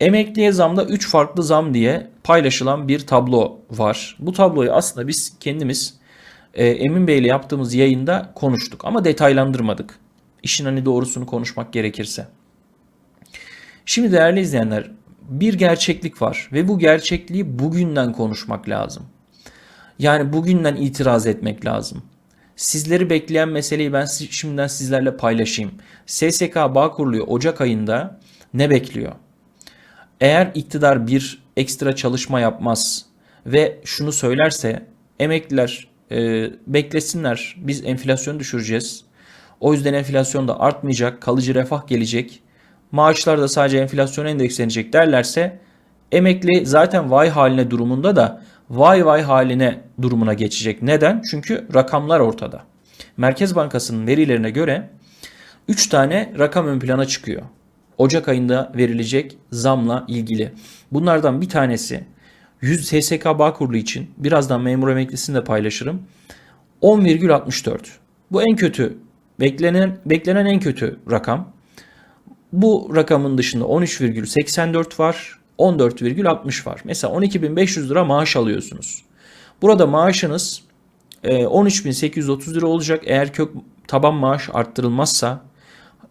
Emekliye zamda 3 farklı zam diye paylaşılan bir tablo var. Bu tabloyu aslında biz kendimiz e, Emin Bey ile yaptığımız yayında konuştuk ama detaylandırmadık. İşin hani doğrusunu konuşmak gerekirse. Şimdi değerli izleyenler bir gerçeklik var ve bu gerçekliği bugünden konuşmak lazım. Yani bugünden itiraz etmek lazım. Sizleri bekleyen meseleyi ben şimdiden sizlerle paylaşayım. SSK Bağkurlu'yu Ocak ayında ne bekliyor? Eğer iktidar bir ekstra çalışma yapmaz ve şunu söylerse emekliler e, beklesinler biz enflasyonu düşüreceğiz. O yüzden enflasyon da artmayacak, kalıcı refah gelecek. Maaşlar da sadece enflasyon endekslenecek derlerse emekli zaten vay haline durumunda da vay vay haline durumuna geçecek. Neden? Çünkü rakamlar ortada. Merkez Bankası'nın verilerine göre 3 tane rakam ön plana çıkıyor. Ocak ayında verilecek zamla ilgili. Bunlardan bir tanesi 100 SSK Bağkurlu için birazdan memur emeklisini de paylaşırım. 10,64. Bu en kötü beklenen beklenen en kötü rakam. Bu rakamın dışında 13,84 var, 14,60 var. Mesela 12.500 lira maaş alıyorsunuz. Burada maaşınız e, 13.830 lira olacak. Eğer kök taban maaş arttırılmazsa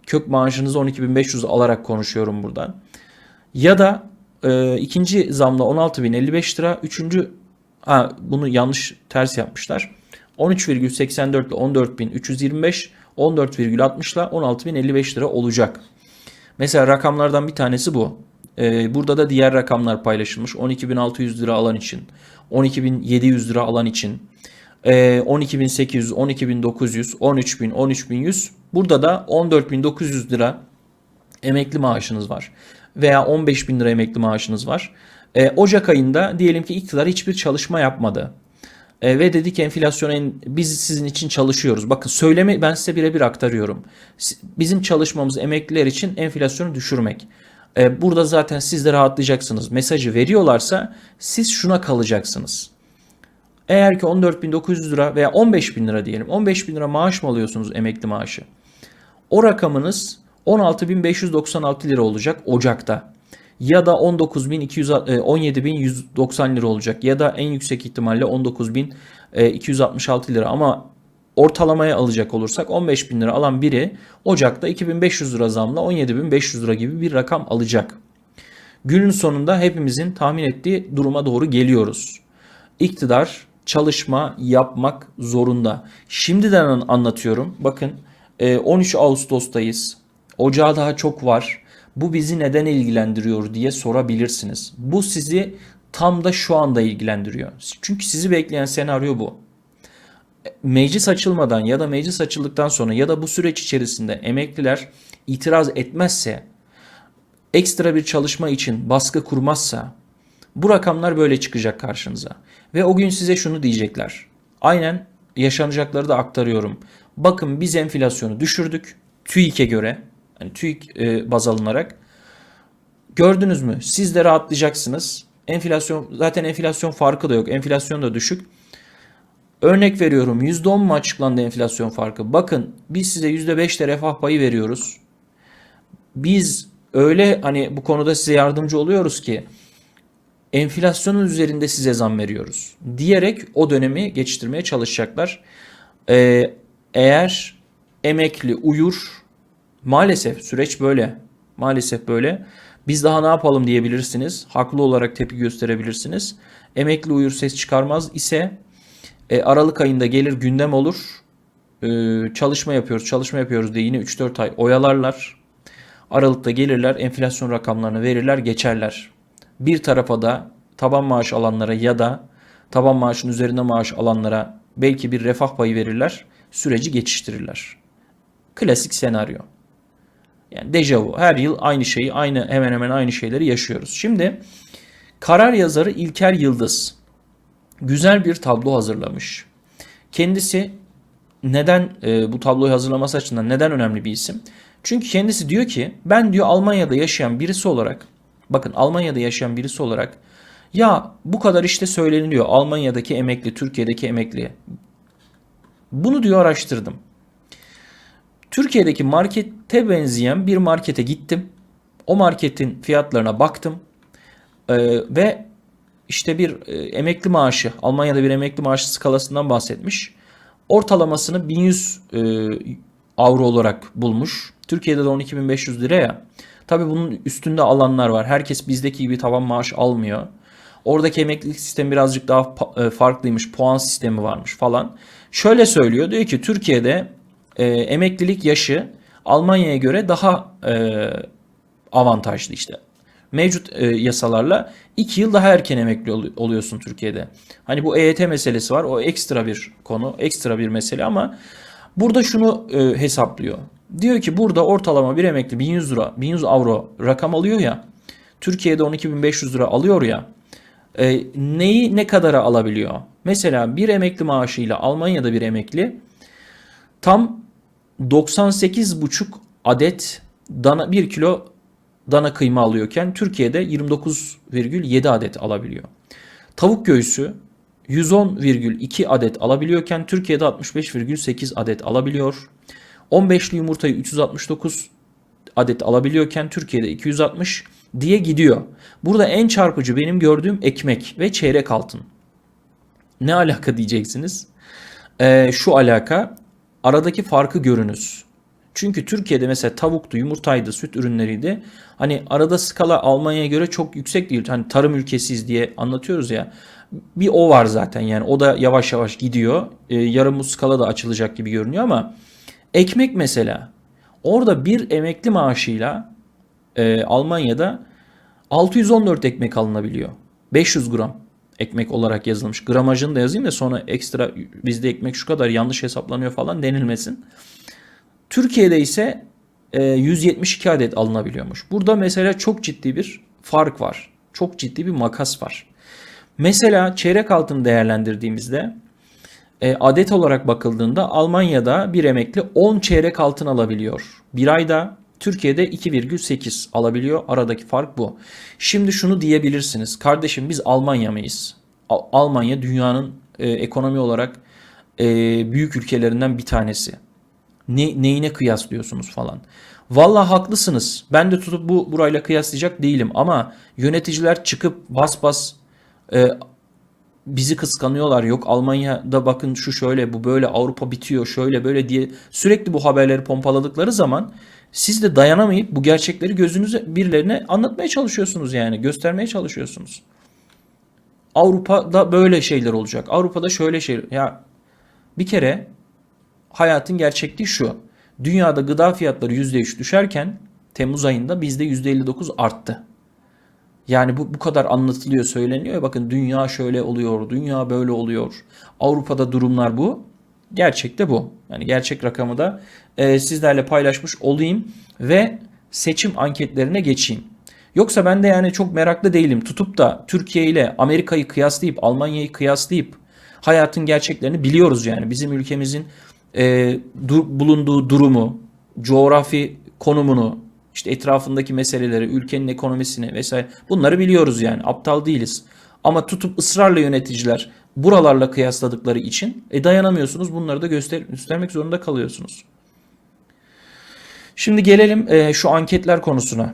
kök maaşınızı 12.500 alarak konuşuyorum buradan. Ya da e, ikinci zamla 16.055 lira. Üçüncü ha, bunu yanlış ters yapmışlar. 13,84 ile 14.325 14,60 ile 16.055 lira olacak. Mesela rakamlardan bir tanesi bu. Ee, burada da diğer rakamlar paylaşılmış. 12.600 lira alan için, 12.700 lira alan için, ee, 12.800, 12.900, 13.000, 13.100. Burada da 14.900 lira emekli maaşınız var. Veya 15.000 lira emekli maaşınız var. Ee, Ocak ayında diyelim ki iktidar hiçbir çalışma yapmadı. E, ve dedi ki enflasyon en, biz sizin için çalışıyoruz. Bakın söylemi ben size birebir aktarıyorum. Bizim çalışmamız emekliler için enflasyonu düşürmek. E, burada zaten siz de rahatlayacaksınız. Mesajı veriyorlarsa siz şuna kalacaksınız. Eğer ki 14.900 lira veya 15.000 lira diyelim. 15.000 lira maaş mı alıyorsunuz emekli maaşı? O rakamınız 16.596 lira olacak Ocak'ta. Ya da 19.200 e, 17.190 lira olacak ya da en yüksek ihtimalle 19.266 lira ama ortalamaya alacak olursak 15.000 lira alan biri Ocak'ta 2.500 lira zamla 17.500 lira gibi bir rakam alacak. Günün sonunda hepimizin tahmin ettiği duruma doğru geliyoruz. İktidar çalışma yapmak zorunda. Şimdiden an- anlatıyorum. Bakın e, 13 Ağustos'tayız. Ocağa daha çok var. Bu bizi neden ilgilendiriyor diye sorabilirsiniz. Bu sizi tam da şu anda ilgilendiriyor. Çünkü sizi bekleyen senaryo bu. Meclis açılmadan ya da meclis açıldıktan sonra ya da bu süreç içerisinde emekliler itiraz etmezse, ekstra bir çalışma için baskı kurmazsa bu rakamlar böyle çıkacak karşınıza. Ve o gün size şunu diyecekler. Aynen yaşanacakları da aktarıyorum. Bakın biz enflasyonu düşürdük. TÜİK'e göre. Yani TÜİK e, baz alınarak. Gördünüz mü? Siz de rahatlayacaksınız. Enflasyon zaten enflasyon farkı da yok. Enflasyon da düşük. Örnek veriyorum %10 mu açıklandı enflasyon farkı? Bakın biz size %5 de refah payı veriyoruz. Biz öyle hani bu konuda size yardımcı oluyoruz ki enflasyonun üzerinde size zam veriyoruz diyerek o dönemi geçiştirmeye çalışacaklar. Ee, eğer emekli uyur maalesef süreç böyle. Maalesef böyle. Biz daha ne yapalım diyebilirsiniz. Haklı olarak tepki gösterebilirsiniz. Emekli uyur ses çıkarmaz ise e, Aralık ayında gelir gündem olur. E, çalışma yapıyoruz, çalışma yapıyoruz diye yine 3-4 ay oyalarlar. Aralıkta gelirler, enflasyon rakamlarını verirler, geçerler. Bir tarafa da taban maaş alanlara ya da taban maaşın üzerinde maaş alanlara belki bir refah payı verirler, süreci geçiştirirler. Klasik senaryo. Yani dejavu. Her yıl aynı şeyi, aynı hemen hemen aynı şeyleri yaşıyoruz. Şimdi karar yazarı İlker Yıldız güzel bir tablo hazırlamış. Kendisi neden e, bu tabloyu hazırlaması açısından neden önemli bir isim? Çünkü kendisi diyor ki ben diyor Almanya'da yaşayan birisi olarak bakın Almanya'da yaşayan birisi olarak ya bu kadar işte söyleniliyor Almanya'daki emekli, Türkiye'deki emekli. Bunu diyor araştırdım. Türkiye'deki markete benzeyen bir markete gittim. O marketin fiyatlarına baktım Ee, ve işte bir e, emekli maaşı, Almanya'da bir emekli maaşı skalasından bahsetmiş. Ortalamasını 1100 e, avro olarak bulmuş. Türkiye'de de 12.500 lira ya. Tabii bunun üstünde alanlar var. Herkes bizdeki gibi tavan maaş almıyor. Oradaki emeklilik sistemi birazcık daha e, farklıymış. Puan sistemi varmış falan. Şöyle söylüyor. Diyor ki Türkiye'de e, emeklilik yaşı Almanya'ya göre daha e, avantajlı işte. Mevcut e, yasalarla 2 yıl daha erken emekli ol- oluyorsun Türkiye'de. Hani bu EYT meselesi var. O ekstra bir konu, ekstra bir mesele ama burada şunu e, hesaplıyor. Diyor ki burada ortalama bir emekli 1100 lira, 1100 avro rakam alıyor ya. Türkiye'de 12.500 lira alıyor ya. E, neyi ne kadara alabiliyor? Mesela bir emekli maaşıyla Almanya'da bir emekli tam 98,5 adet dana 1 kilo dana kıyma alıyorken Türkiye'de 29,7 adet alabiliyor. Tavuk göğsü 110,2 adet alabiliyorken Türkiye'de 65,8 adet alabiliyor. 15'li yumurtayı 369 adet alabiliyorken Türkiye'de 260 diye gidiyor. Burada en çarpıcı benim gördüğüm ekmek ve çeyrek altın. Ne alaka diyeceksiniz? Ee, şu alaka aradaki farkı görünüz. Çünkü Türkiye'de mesela tavuktu, yumurtaydı, süt ürünleriydi. Hani arada skala Almanya'ya göre çok yüksek değil. Hani tarım ülkesiyiz diye anlatıyoruz ya. Bir o var zaten yani o da yavaş yavaş gidiyor. Ee, yarın skala da açılacak gibi görünüyor ama ekmek mesela orada bir emekli maaşıyla e, Almanya'da 614 ekmek alınabiliyor. 500 gram ekmek olarak yazılmış. Gramajını da yazayım da sonra ekstra bizde ekmek şu kadar yanlış hesaplanıyor falan denilmesin. Türkiye'de ise e, 172 adet alınabiliyormuş. Burada mesela çok ciddi bir fark var. Çok ciddi bir makas var. Mesela çeyrek altını değerlendirdiğimizde e, adet olarak bakıldığında Almanya'da bir emekli 10 çeyrek altın alabiliyor. Bir ayda Türkiye'de 2,8 alabiliyor. Aradaki fark bu. Şimdi şunu diyebilirsiniz. Kardeşim biz Almanya mıyız? Al- Almanya dünyanın e, ekonomi olarak e, büyük ülkelerinden bir tanesi. Ne, neyine kıyaslıyorsunuz falan. Vallahi haklısınız. Ben de tutup bu burayla kıyaslayacak değilim ama yöneticiler çıkıp bas bas e, bizi kıskanıyorlar. Yok Almanya'da bakın şu şöyle bu böyle Avrupa bitiyor şöyle böyle diye sürekli bu haberleri pompaladıkları zaman siz de dayanamayıp bu gerçekleri gözünüze birilerine anlatmaya çalışıyorsunuz yani göstermeye çalışıyorsunuz. Avrupa'da böyle şeyler olacak. Avrupa'da şöyle şey ya bir kere hayatın gerçekliği şu. Dünyada gıda fiyatları %3 düşerken Temmuz ayında bizde %59 arttı. Yani bu, bu kadar anlatılıyor, söyleniyor. Bakın dünya şöyle oluyor, dünya böyle oluyor. Avrupa'da durumlar bu. Gerçekte bu. Yani gerçek rakamı da e, sizlerle paylaşmış olayım ve seçim anketlerine geçeyim. Yoksa ben de yani çok meraklı değilim. Tutup da Türkiye ile Amerika'yı kıyaslayıp Almanya'yı kıyaslayıp hayatın gerçeklerini biliyoruz yani. Bizim ülkemizin e, dur- bulunduğu durumu, coğrafi konumunu, işte etrafındaki meseleleri, ülkenin ekonomisini vesaire bunları biliyoruz yani. Aptal değiliz. Ama tutup ısrarla yöneticiler buralarla kıyasladıkları için e, dayanamıyorsunuz. Bunları da göster göstermek zorunda kalıyorsunuz. Şimdi gelelim e, şu anketler konusuna.